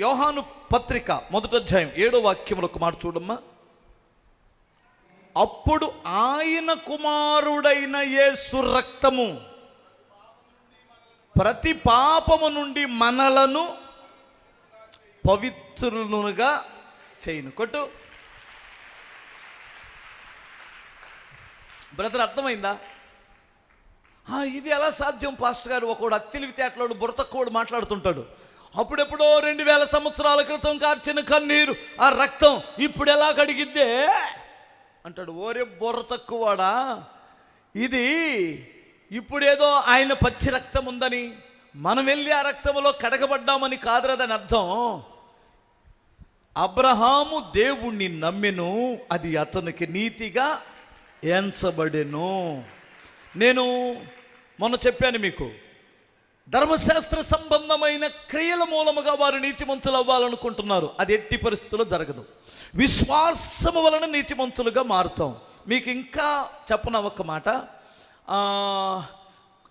యోహాను పత్రిక మొదటి అధ్యాయం ఏడో వాక్యములు ఒక మాట చూడమ్మా. అప్పుడు ఆయన కుమారుడైన యేసు రక్తము ప్రతి పాపము నుండి మనలను పవిత్రులుగా చేయను. కొట్టు. బ్రదర్ అర్థమైందా? ఇది ఎలా సాధ్యం పాస్టర్ గారు? ఒకడు అత్తిలివితేటలోడు బురతక్కువడు మాట్లాడుతుంటాడు. అప్పుడెప్పుడో రెండు వేల సంవత్సరాల క్రితం కార్చిన కన్నీరు ఆ రక్తం ఇప్పుడు ఎలా కడిగిద్దే? అంటాడు ఓరే బుర్ర తక్కువాడా ఇది ఇప్పుడేదో ఆయన పచ్చి రక్తం ఉందని మనం వెళ్ళి ఆ రక్తంలో కడగబడ్డామని కాదురదని అర్థం. అబ్రహాము దేవుణ్ణి నమ్మెను అది అతనికి నీతిగా ఎంచబడెను. నేను మొన్న చెప్పాను మీకు ధర్మశాస్త్ర సంబంధమైన క్రియల మూలముగా వారు నీతిమంతులు అవ్వాలనుకుంటున్నారు అది ఎట్టి పరిస్థితుల్లో జరగదు. విశ్వాసము వలన నీతిమంతులుగా మారుతాం. మీకు ఇంకా చెప్పన ఒక మాట?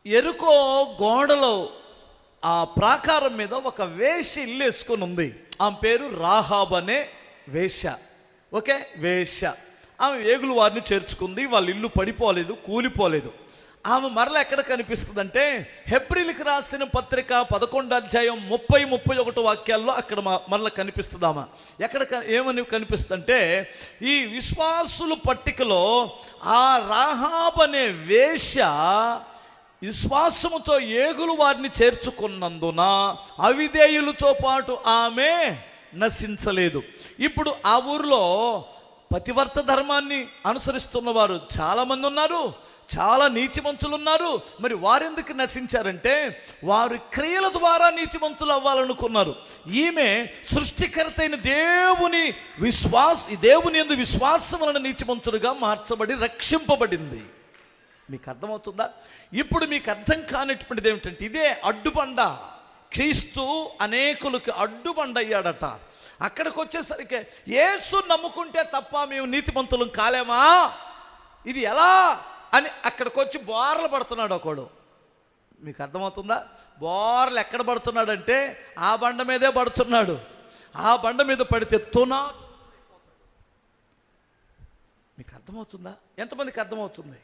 ఎరుకో గోడలో ఆ ప్రాకారం మీద ఒక వేష ఇల్లు వేసుకొని ఉంది. ఆమె పేరు రాహాబ్ అనే వేష. ఓకే? వేష. ఆమె వేగులు వారిని చేర్చుకుంది. వాళ్ళ ఇల్లు పడిపోలేదు కూలిపోలేదు. ఆమె మరల ఎక్కడ కనిపిస్తుందంటే హెబ్రిల్కి రాసిన పత్రిక పదకొండు అధ్యాయం ముప్పై ముప్పై ఒకటి వాక్యాల్లో అక్కడ మరల కనిపిస్తుందామా ఎక్కడ ఏమని కనిపిస్తుందంటే ఈ విశ్వాసుల పట్టికలో ఆ రాహాబ్ అనే వేష విశ్వాసముతో ఏగులు వారిని చేర్చుకున్నందున అవిధేయులతో పాటు ఆమె నశించలేదు. ఇప్పుడు ఆ ఊరిలో పతివర్త ధర్మాన్ని అనుసరిస్తున్న వారు చాలామంది ఉన్నారు. చాలా నీతిమంతులు ఉన్నారు మరి వారెందుకు నశించారంటే వారు క్రియల ద్వారా నీతిమంతులు అవ్వాలనుకున్నారు. ఈమె సృష్టికర్త అయిన దేవుని విశ్వాస ఈ దేవుని ఎందు విశ్వాసం వలన నీతిమంతులుగా మార్చబడి రక్షింపబడింది. మీకు అర్థమవుతుందా? ఇప్పుడు మీకు అర్థం కానటువంటిది ఏమిటంటే ఇదే అడ్డుబండ. క్రీస్తు అనేకులకు అడ్డుబండ అయ్యాడట అక్కడికి వచ్చేసరికి యేసు నమ్ముకుంటే తప్ప మేము నీతిమంతులం కాలేమా? ఇది ఎలా? అని అక్కడికి వచ్చి బోర్లు పడుతున్నాడు ఒకడు. మీకు అర్థమవుతుందా? బోర్లు ఎక్కడ పడుతున్నాడంటే ఆ బండ మీదే పడుతున్నాడు. ఆ బండ మీద పడితే తునా మీకు అర్థమవుతుందా? ఎంతమందికి అర్థమవుతుంది?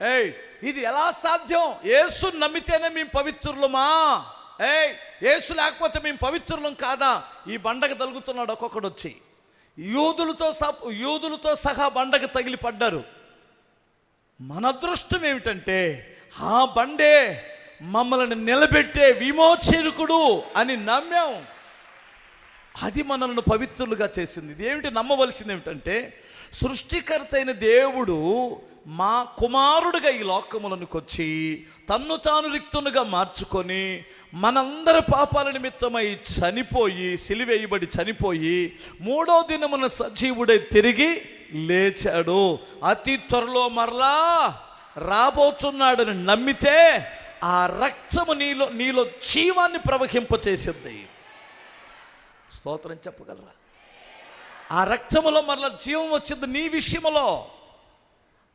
ఏయ్ ఇది ఎలా సాధ్యం? యేసు నమ్మితేనే మేము పవిత్రులమా? ఏయ్ యేసు లేకపోతే మేము పవిత్రులం కాదా? ఈ బండకు తలుగుతున్నాడు ఒక్కొక్కడు వచ్చి యూదులతో సహ యూదులతో సహా బండకు తగిలి పడ్డారు మన అదృష్టం ఏమిటంటే ఆ బండే మమ్మల్ని నిలబెట్టే విమోచకుడు అని నమ్మాం. అది మనల్ని పవిత్రులుగా చేసింది. ఇది ఏమిటి నమ్మవలసింది ఏమిటంటే సృష్టికర్త అయిన దేవుడు మా కుమారుడిగా ఈ లోకములనుకొచ్చి వచ్చి తన్ను తాను రిక్తునుగా మార్చుకొని మనందరి పాపాల నిమిత్తమై చనిపోయి సిలివేయబడి చనిపోయి మూడో దినమున సజీవుడై తిరిగి లేచాడు. అతి త్వరలో మరలా రాబోతున్నాడని నమ్మితే ఆ రక్తము నీలో నీలో జీవాన్ని ప్రవహింపచేసింది. స్తోత్రం చెప్పగలరా? ఆ రక్తములో మరల జీవం వచ్చింది నీ విషయములో.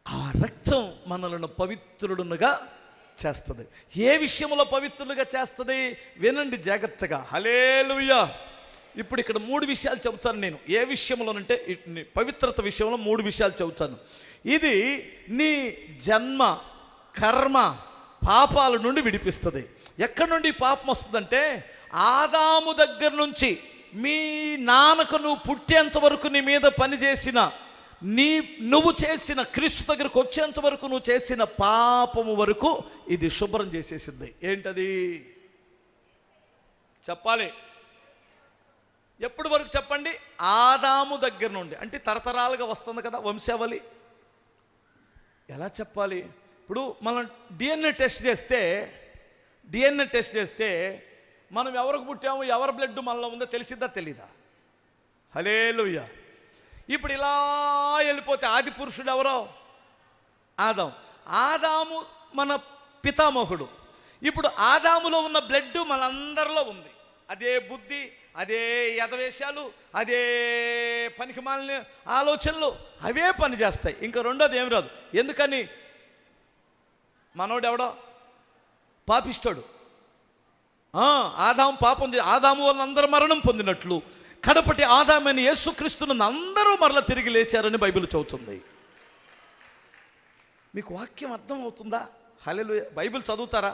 ఆ రక్తం మనలను పవిత్రుడునుగా చేస్తుంది. ఏ విషయంలో పవిత్రులుగా చేస్తుంది? వినండి జాగ్రత్తగా. హలేలుయ్యా ఇప్పుడు ఇక్కడ మూడు విషయాలు చెబుతాను నేను. ఏ విషయంలోనంటే పవిత్రత విషయంలో మూడు విషయాలు చెబుతాను. ఇది నీ జన్మ కర్మ పాపాల నుండి విడిపిస్తుంది. ఎక్కడి నుండి పాపం వస్తుందంటే ఆదాము దగ్గర నుంచి మీ నాన్నకు నువ్వు పుట్టేంత వరకు నీ మీద పనిచేసిన నీ నువ్వు చేసిన క్రీస్తు దగ్గరకు వచ్చేంత వరకు నువ్వు చేసిన పాపము వరకు ఇది శుభ్రం చేసేసింది. ఏంటది? చెప్పాలి. ఎప్పటి వరకు చెప్పండి? ఆదాము దగ్గర నుండి. అంటే తరతరాలుగా వస్తుంది కదా వంశావళి. ఎలా చెప్పాలి? ఇప్పుడు మనం డిఎన్ఏ టెస్ట్ చేస్తే డిఎన్ఏ టెస్ట్ చేస్తే మనం ఎవరికి పుట్టాము ఎవరి బ్లడ్ మనలో ఉందో తెలిసిద్దా తెలీదా? హలే ఇప్పుడు ఇలా వెళ్ళిపోతే ఆది పురుషుడు ఎవరో? ఆదాం. ఆదాము మన పితామహుడు. ఇప్పుడు ఆదాములో ఉన్న బ్లడ్ మనందరిలో ఉంది. అదే బుద్ధి అదే యథవేషాలు అదే పనికిమాలిన ఆలోచనలు అవే పని చేస్తాయి. ఇంకా రెండోది ఏమి రాదు. ఎందుకని? మనోడు ఎవడో? పాపిస్తాడు ఆదాము పాపం ఆదాము వల్ల అందరూ మరణం పొందినట్లు కడపటి ఆదామని యేసుక్రీస్తును అందరూ మరల తిరిగి లేచారని బైబిల్ చదువుతుంది మీకు వాక్యం అర్థం అవుతుందా? హలెలు బైబిల్ చదువుతారా?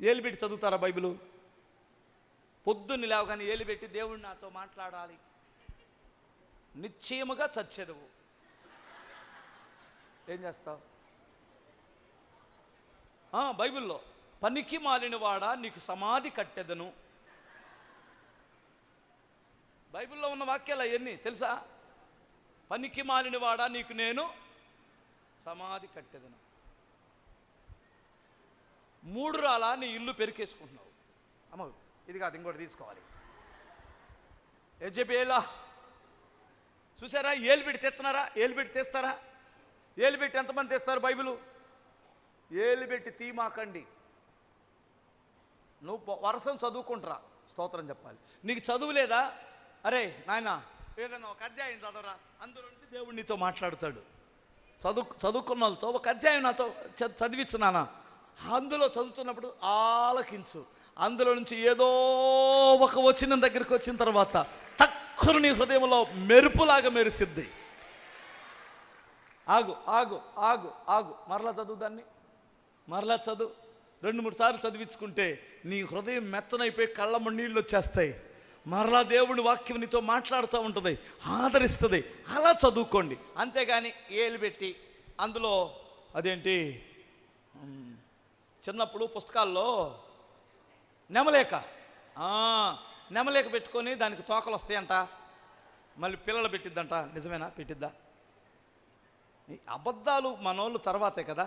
ఏలిపెట్టి చదువుతారా బైబిలు? పొద్దున్న లేవగానే ఏలిపెట్టి దేవుడు నాతో మాట్లాడాలి. నిశ్చయముగా చచ్చేదవు. ఏం చేస్తావు? బైబిల్లో పనికి మాలిన వాడా నీకు సమాధి కట్టెదను. బైబిల్లో ఉన్న వాక్యాలు అవన్నీ తెలుసా? పనికి మాలిన వాడ నీకు నేను సమాధి కట్టెదను. మూడు రాలా నీ ఇల్లు పెరికేసుకుంటున్నావు? అమ్మ ఇది కాదు ఇంకోటి తీసుకోవాలి. యజబేలా చూసారా ఏలుబిడి తెస్తున్నారా? ఏలుబిడి తెస్తారా? ఏలుబెట్టి ఎంతమంది తెస్తారు బైబిలు? ఏలుబెట్టి తీమాకండి. నువ్వు వరసం చదువుకుంటురా. స్తోత్రం చెప్పాలి. నీకు చదువు లేదా? అరే నాయన ఏదైనా ఒక అధ్యాయం చదవరా? అందులో నుంచి దేవుడు నీతో మాట్లాడతాడు. చదువు చదువుకున్న వాళ్ళు చదువు ఒక అధ్యాయం నాతో చ- చదివించు నాన్న అందులో చదువుతున్నప్పుడు ఆలకించు. అందులో నుంచి ఏదో ఒక వచ్చిన దగ్గరికి వచ్చిన తర్వాత తక్కువ నీ హృదయంలో మెరుపులాగా మెరిసిద్ది. ఆగు ఆగు ఆగు ఆగు. మరలా చదువు దాన్ని. మరలా చదువు. రెండు మూడు సార్లు చదివించుకుంటే నీ హృదయం మెత్తనైపోయి కళ్ళమ్మ నీళ్ళు వచ్చేస్తాయి. మరలా దేవుని వాక్యం నీతో మాట్లాడుతూ ఉంటుంది ఆదరిస్తుంది. అలా చదువుకోండి. అంతేగాని ఏలు పెట్టి అందులో అదేంటి? చిన్నప్పుడు పుస్తకాల్లో నెమలేక. నెమలేక పెట్టుకొని దానికి తోకలు వస్తాయంట. మళ్ళీ పిల్లలు పెట్టిద్దంట. నిజమేనా? పెట్టిద్దా? అబద్ధాలు మనోళ్ళు తర్వాతే కదా.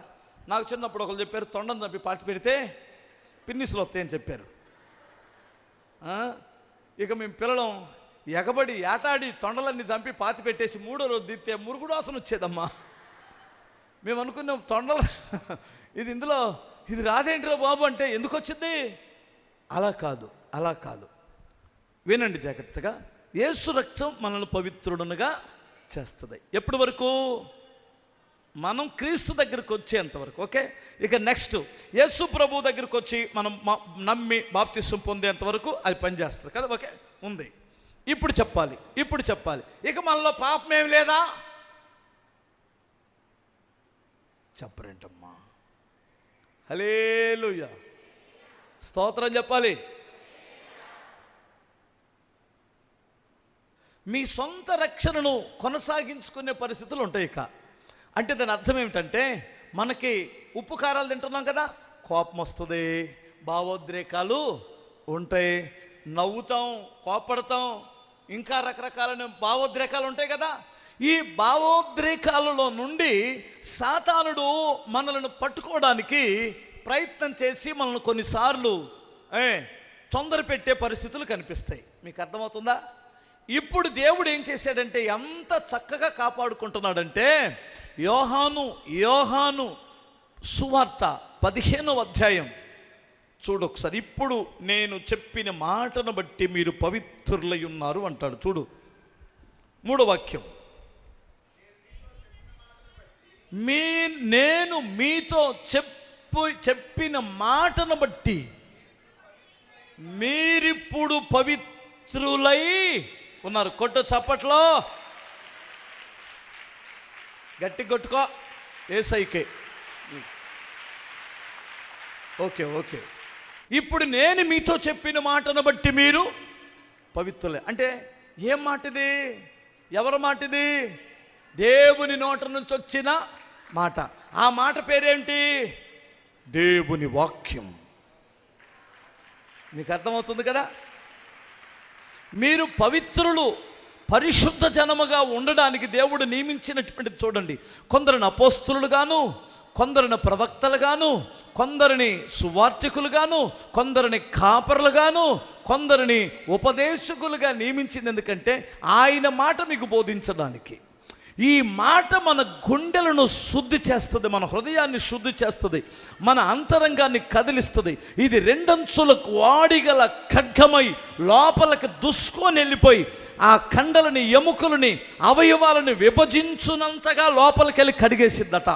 నాకు చిన్నప్పుడు ఒకరు చెప్పారు తొండం చంపి పాటి పెడితే పిన్నిసులు వస్తాయని చెప్పారు. ఇక మేము పిల్లలం ఎగబడి ఏటాడి తొండలన్నీ చంపి పాతి పెట్టేసి మూడో రోజు దిత్తే మురుగుడాసన వచ్చేదమ్మా. మేము అనుకున్నాం తొండలు ఇది ఇందులో ఇది రాదేంటిరా బాబు అంటే ఎందుకు వచ్చింది? అలా కాదు అలా కాదు. వినండి జాగ్రత్తగా. యేసు రక్తం మనల్ని పవిత్రుడునుగా చేస్తుంది. ఎప్పటి వరకు? మనం క్రీస్తు దగ్గరికి వచ్చేంతవరకు ఓకే? ఇక నెక్స్ట్ యేసు ప్రభు దగ్గరికి వచ్చి మనం నమ్మి బాప్తిసం పొందేంతవరకు అది పనిచేస్తుంది కదా ఓకే? ఉంది. ఇప్పుడు చెప్పాలి ఇప్పుడు చెప్పాలి. ఇక మనలో పాపం ఏమి లేదా? చెప్పరేంటమ్మా. హలేలుయ స్తోత్రం చెప్పాలి. మీ సొంత రక్షణను కొనసాగించుకునే పరిస్థితులు ఉంటాయి ఇక. అంటే దాని అర్థం ఏమిటంటే మనకి ఉప్పు కారాలు తింటున్నాం కదా కోపం వస్తుంది భావోద్రేకాలు ఉంటాయి నవ్వుతాం కోపడతాం ఇంకా రకరకాలైన భావోద్రేకాలు ఉంటాయి కదా. ఈ భావోద్రేకాలలో నుండి సాతానుడు మనలను పట్టుకోవడానికి ప్రయత్నం చేసి మనల్ని కొన్నిసార్లు ఏ తొందర పెట్టే పరిస్థితులు కనిపిస్తాయి. మీకు అర్థమవుతుందా? ఇప్పుడు దేవుడు ఏం చేశాడంటే ఎంత చక్కగా కాపాడుకుంటున్నాడంటే యోహాను యోహాను సువార్త పదిహేనవ అధ్యాయం. చూడు ఒకసారి ఇప్పుడు నేను చెప్పిన మాటను బట్టి మీరు పవిత్రులై ఉన్నారు అంటాడు. చూడు మూడో వాక్యం. మీ నేను మీతో చెప్పు చెప్పిన మాటను బట్టి మీరిప్పుడు పవిత్రులై ఉన్నారు. కొట్టు చప్పట్లో. గట్టి కొట్టుకో. ఏసైకే. Okay okay. ఇప్పుడు నేను మీతో చెప్పిన మాటను బట్టి మీరు పవిత్రులే. అంటే ఏం మాటది? ఎవరి మాటది? దేవుని నోట నుంచి వచ్చిన మాట. ఆ మాట పేరేంటి? దేవుని వాక్యం. మీకు అర్థమవుతుంది కదా? మీరు పవిత్రులు పరిశుద్ధ జనముగా ఉండడానికి దేవుడు నియమించినటువంటి చూడండి. కొందరిని అపోస్తులుగాను కొందరిని ప్రవక్తలుగాను కొందరిని సువార్థికులుగాను కొందరిని కాపరులుగాను కొందరిని ఉపదేశకులుగా నియమించింది ఎందుకంటే ఆయన మాట మీకు బోధించడానికి. ఈ మాట మన గుండెలను శుద్ధి చేస్తుంది మన హృదయాన్ని శుద్ధి చేస్తుంది మన అంతరంగాన్ని కదిలిస్తుంది. ఇది రెండంచులకు వాడిగల ఖడ్గమై లోపలికి దుస్కొని వెళ్ళిపోయి ఆ కండలని ఎముకలని అవయవాలను విభజించునంతగా లోపలికి వెళ్ళి కడిగేసిద్దట.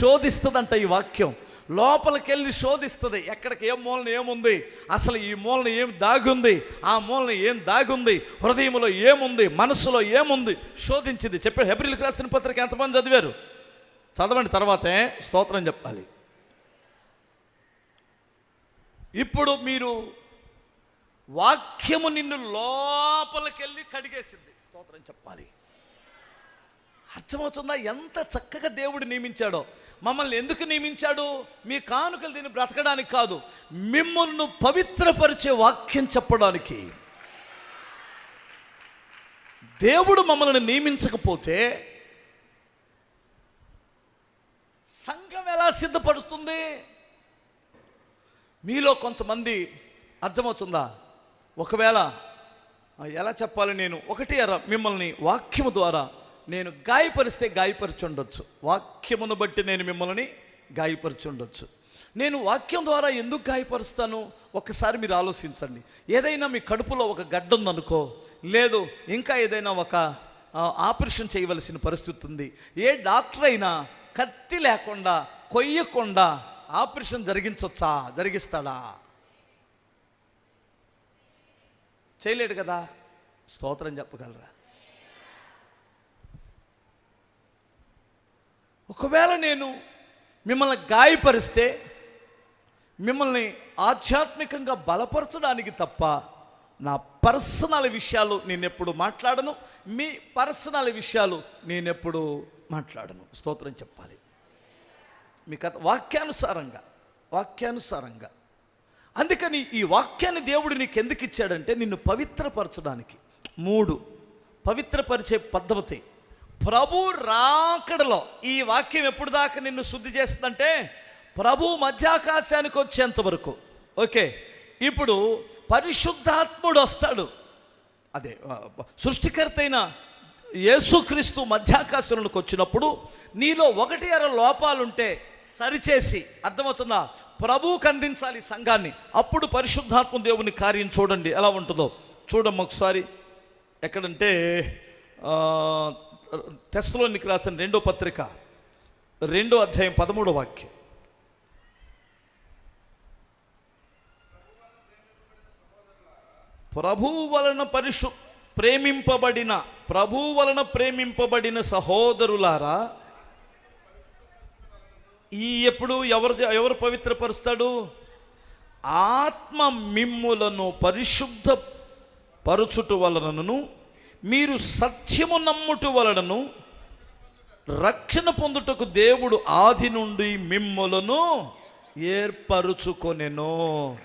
శోధిస్తుందంట ఈ వాక్యం. లోపలికి వెళ్ళి శోధిస్తుంది. ఎక్కడికి ఏ మూలన ఏముంది? అసలు ఈ మూలన ఏం దాగుంది? ఆ మూలన ఏం దాగుంది? హృదయంలో ఏముంది? మనసులో ఏముంది? శోధించింది. చెప్పాడు హెబ్రిల్కి రాసిన పత్రిక ఎంతమంది చదివారు? చదవండి తర్వాతే స్తోత్రం చెప్పాలి. ఇప్పుడు మీరు వాక్యము నిన్ను లోపలికెళ్ళి కడిగేసింది. స్తోత్రం చెప్పాలి. అర్థమవుతుందా? ఎంత చక్కగా దేవుడు నియమించాడో. మమ్మల్ని ఎందుకు నియమించాడు? మీ కానుకలు దీన్ని బ్రతకడానికి కాదు మిమ్మల్ని పవిత్రపరిచే వాక్యం చెప్పడానికి. దేవుడు మమ్మల్ని నియమించకపోతే సంఘం ఎలా సిద్ధపడుతుంది? మీలో కొంతమంది అర్థమవుతుందా? ఒకవేళ ఎలా చెప్పాలి నేను? ఒకటి అర మిమ్మల్ని వాక్యము ద్వారా నేను గాయపరిస్తే గాయపరచుండొచ్చు. వాక్యమును బట్టి నేను మిమ్మల్ని గాయపరచుండొచ్చు. నేను వాక్యం ద్వారా ఎందుకు గాయపరుస్తాను? ఒకసారి మీరు ఆలోచించండి. ఏదైనా మీ కడుపులో ఒక గడ్డ ఉందనుకో లేదు ఇంకా ఏదైనా ఒక ఆపరేషన్ చేయవలసిన పరిస్థితి ఉంది ఏ డాక్టర్ అయినా కత్తి లేకుండా కొయ్యకుండా ఆపరేషన్ జరిగించవచ్చా జరిగిస్తాడా? చేయలేడు కదా? స్తోత్రం చెప్పగలరా? ఒకవేళ నేను మిమ్మల్ని గాయపరిస్తే మిమ్మల్ని ఆధ్యాత్మికంగా బలపరచడానికి తప్ప నా పర్సనల్ విషయాలు నేను ఎప్పుడు మాట్లాడను మీ పర్సనల్ విషయాలు నేను ఎప్పుడు మాట్లాడను. స్తోత్రం చెప్పాలి. మీ కథ వాక్యానుసారంగా వాక్యానుసారంగా. అందుకని ఈ వాక్యాన్ని దేవుడు నీకు ఎందుకు ఇచ్చాడంటే నిన్ను పవిత్రపరచడానికి. మూడు పవిత్రపరిచే పద్ధతి. ప్రభు రాకడలో ఈ వాక్యం ఎప్పుడు దాకా నిన్ను శుద్ధి చేస్తుందంటే ప్రభు మధ్యాకాశానికి వచ్చేంత వరకు. ఓకే ఇప్పుడు పరిశుద్ధాత్ముడు వస్తాడు. అదే సృష్టికర్త అయిన యేసుక్రీస్తు మధ్యాకాశంలోకి వచ్చినప్పుడు నీలో ఒకటి అర లోపాలుంటే సరిచేసి అర్థమవుతుందా? ప్రభువుకు అందించాలి సంఘాన్ని. అప్పుడు పరిశుద్ధాత్మ దేవుని కార్యం చూడండి ఎలా ఉంటుందో. చూడమ్మ ఒకసారి ఎక్కడంటే టెస్ట్లోనికి రాసిన రెండో పత్రిక రెండో అధ్యాయం పదమూడో వాక్యం. ప్రభు వలన పరిశు ప్రేమింపబడిన ప్రభు వలన ప్రేమింపబడిన సహోదరులారా ఈ ఎప్పుడు ఎవరు ఎవరు పవిత్రపరుస్తాడు? ఆత్మ మిమ్ములను పరిశుద్ధ పరుచుట వలనను మీరు సత్యము నమ్ముట వలనను రక్షణ పొందుటకు దేవుడు ఆది నుండి మిమ్ములను ఏర్పరుచుకొనెను.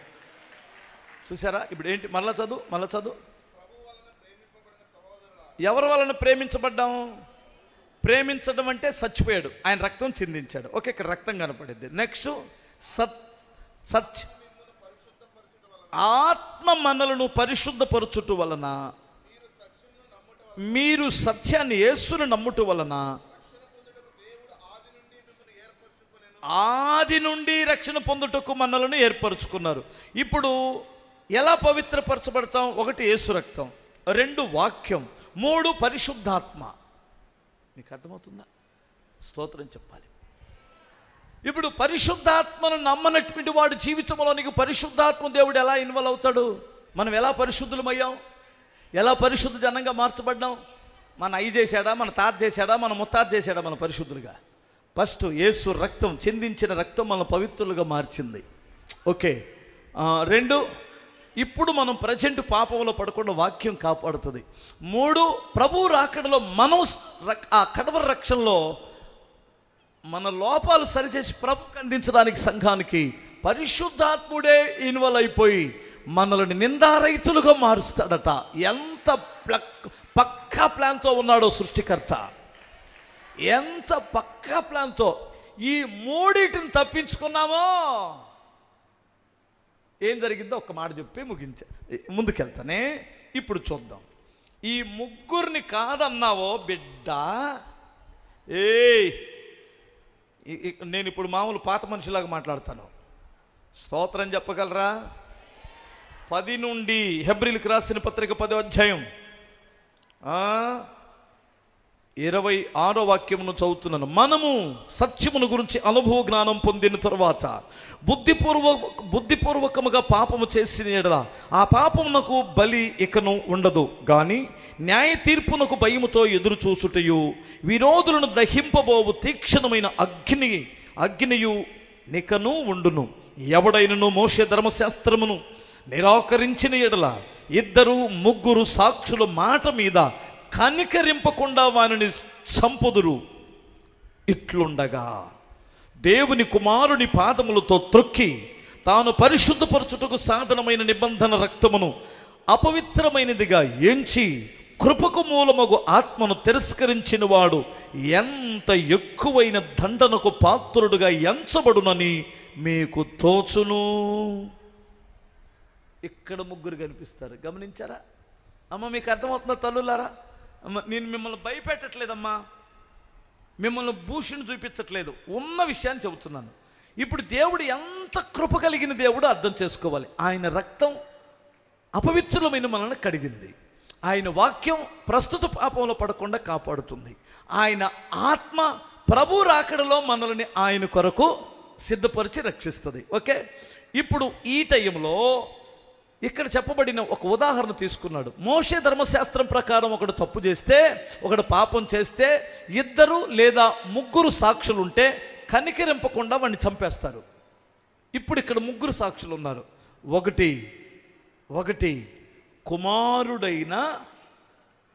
చూసారా ఇప్పుడు ఏంటి? మళ్ళా చదువు మళ్ళా చదువు. ఎవరి వలన ప్రేమించబడ్డాం? ప్రేమించడం అంటే చచ్చిపోయాడు. ఆయన రక్తం చిందించాడు. ఓకే ఇక్కడ రక్తం కనపడింది. నెక్స్ట్ సత్ సత్ ఆత్మ మనలను పరిశుద్ధపరచుట వలన మీరు సత్యాన్ని యేసును నమ్ముట వలన ఆది నుండి రక్షణ పొందుటకు మనలను ఏర్పరచుకున్నారు. ఇప్పుడు ఎలా పవిత్రపరచబడతాం? ఒకటి యేసు రక్తం రెండు వాక్యం మూడు పరిశుద్ధాత్మ. నీకు అర్థమవుతుందా? స్తోత్రం చెప్పాలి. ఇప్పుడు పరిశుద్ధాత్మను నమ్మనటువంటి వాడు జీవితంలోనికి పరిశుద్ధాత్మ దేవుడు ఎలా ఇన్వాల్వ్ అవుతాడు? మనం ఎలా పరిశుద్ధులమయ్యాం? ఎలా పరిశుద్ధ జనంగా మార్చబడ్డాం? మన అయ్యి చేశాడా? మన తాత చేశాడా? మన ముత్తాత చేశాడా? మన పరిశుద్ధులుగా. ఫస్ట్ యేసు రక్తం చెందించిన రక్తం మన పవిత్రులుగా మార్చింది. ఓకే. రెండు ఇప్పుడు మనం ప్రజెంట్ పాపంలో పడకుండా వాక్యం కాపాడుతుంది. మూడు ప్రభు రాకడలో మనం ఆ కడవ రక్షణలో మన లోపాలు సరిచేసి ప్రభు ఖండించడానికి సంఘానికి పరిశుద్ధాత్ముడే ఇన్వాల్వ్ అయిపోయి మనల్ని నిందారైతులుగా మారుస్తాడట. ఎంత ప్లక్ పక్కా ప్లాన్తో ఉన్నాడో సృష్టికర్త. ఎంత పక్కా ప్లాన్తో ఈ మూడిటిని తప్పించుకున్నామో. ఏం జరిగిందో ఒక మాట చెప్పి ముగించా ముందుకెళ్తానే. ఇప్పుడు చూద్దాం. ఈ ముగ్గురిని కాదన్నావో బిడ్డ? ఏయ్! నేను ఇప్పుడు మామూలు పాత మనిషిలాగా మాట్లాడతాను. స్తోత్రం చెప్పగలరా? పది నుండి హెబ్రిల్కి రాసిన పత్రిక పదో అధ్యాయం. ఆ? ఇరవై ఆరో వాక్యమును చదువుతున్నాను. మనము సత్యమును గురించి అనుభవ జ్ఞానం పొందిన తరువాత బుద్ధిపూర్వ బుద్ధిపూర్వకముగా పాపము చేసిన ఎడల ఆ పాపమునకు బలి ఇకను ఉండదు. కానీ న్యాయ తీర్పునకు భయముతో ఎదురు చూసుటయు విరోధులను దహింపబోవు తీక్షణమైన అగ్ని అగ్నియు నికను ఉండును. ఎవడైనను మోషే ధర్మశాస్త్రమును నిరాకరించిన ఎడల ఇద్దరు ముగ్గురు సాక్షుల మాట మీద కనికరింపకుండా వానిని చంపుదురు. ఇట్లుండగా దేవుని కుమారుని పాదములతో త్రొక్కి తాను పరిశుద్ధపరచుటకు సాధనమైన నిబంధన రక్తమును అపవిత్రమైనదిగా ఎంచి కృపకు మూలమగు ఆత్మను తిరస్కరించిన వాడు ఎంత ఎక్కువైన దండనకు పాత్రుడుగా ఎంచబడునని మీకు తోచును. ఇక్కడ ముగ్గురు కనిపిస్తారు. గమనించారా? అమ్మ మీకు అర్థమవుతుందా తల్లులారా? అమ్మ నేను మిమ్మల్ని భయపెట్టట్లేదమ్మా. మిమ్మల్ని భూషణ చూపించట్లేదు. ఉన్న విషయాన్ని చెబుతున్నాను. ఇప్పుడు దేవుడు ఎంత కృప కలిగిన దేవుడు అర్థం చేసుకోవాలి. ఆయన రక్తం అపవిత్రులమైన మనల్ని కడిగింది. ఆయన వాక్యం ప్రస్తుత పాపంలో పడకుండా కాపాడుతుంది. ఆయన ఆత్మ ప్రభు రాకడలో మనల్ని ఆయన కొరకు సిద్ధపరిచి రక్షిస్తుంది. ఓకే? ఇప్పుడు ఈ టైంలో ఇక్కడ చెప్పబడిన ఒక ఉదాహరణ తీసుకున్నాడు. మోషే ధర్మశాస్త్రం ప్రకారం ఒకడు తప్పు చేస్తే ఒకడు పాపం చేస్తే ఇద్దరు లేదా ముగ్గురు సాక్షులు ఉంటే కనికరింపకుండా వాడిని చంపేస్తారు. ఇప్పుడు ఇక్కడ ముగ్గురు సాక్షులు ఉన్నారు ఒకటి ఒకటి కుమారుడైన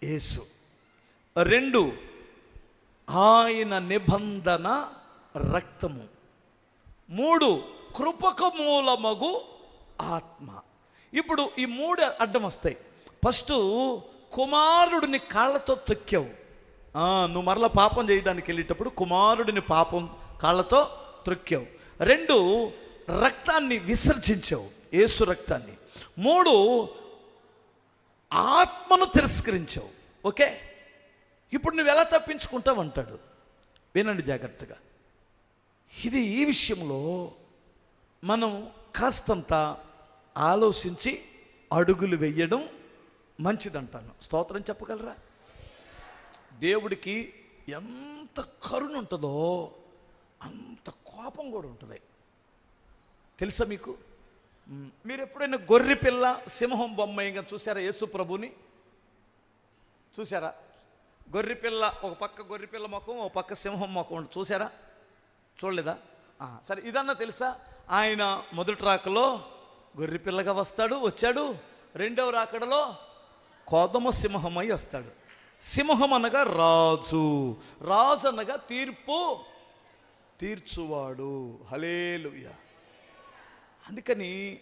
యేసు. రెండు ఆయన నిబంధన రక్తము. మూడు కృపక మూలమగు ఆత్మ. ఇప్పుడు ఈ మూడు అడ్డం వస్తాయి. ఫస్ట్ కుమారుడిని కాళ్ళతో తొక్కావు. నువ్వు మరలా పాపం చేయడానికి వెళ్ళేటప్పుడు కుమారుడిని పాపం కాళ్ళతో త్రొక్కావు రెండు రక్తాన్ని విసర్జించావు ఏసు రక్తాన్ని. మూడు ఆత్మను తిరస్కరించావు. ఓకే? ఇప్పుడు నువ్వు ఎలా తప్పించుకుంటావు అంటాడు. వినండి జాగ్రత్తగా. ఇది ఈ విషయంలో మనం కాస్తంత ఆలోచించి అడుగులు వేయడం మంచిదంటాను. స్తోత్రం చెప్పగలరా? దేవుడికి ఎంత కరుణ ఉంటుందో అంత కోపం కూడా ఉంటుంది. తెలుసా మీకు? మీరు ఎప్పుడైనా గొర్రె పిల్ల సింహం బొమ్మ ఇంకా చూసారా యేసు ప్రభుని చూసారా? గొర్రె పిల్ల ఒక పక్క గొర్రె పిల్ల ముఖం ఒక పక్క సింహం ముఖం చూసారా? చూడలేదా? సరే ఇదన్నా తెలుసా? ఆయన మొదటి రాకలో గొర్రె పిల్లగా వస్తాడు వచ్చాడు. రెండవ రాకడలో కోదమ సింహమై వస్తాడు. సింహం అనగా రాజు రాజు అనగా తీర్పు తీర్చువాడు. హలేలుయ అందుకని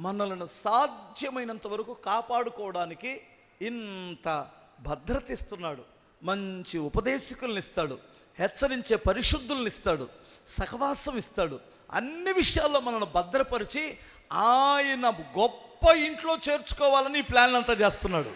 మనలను సాధ్యమైనంత వరకు కాపాడుకోవడానికి ఇంత భద్రత ఇస్తున్నాడు. మంచి ఉపదేశకులను ఇస్తాడు. హెచ్చరించే పరిశుద్ధుల్ని ఇస్తాడు. సహవాసం ఇస్తాడు. అన్ని విషయాల్లో మనల్ని భద్రపరిచి ఆయన గొప్ప ఇంట్లో చేర్చుకోవాలని ఈ ప్లాన్ అంతా చేస్తున్నాడు.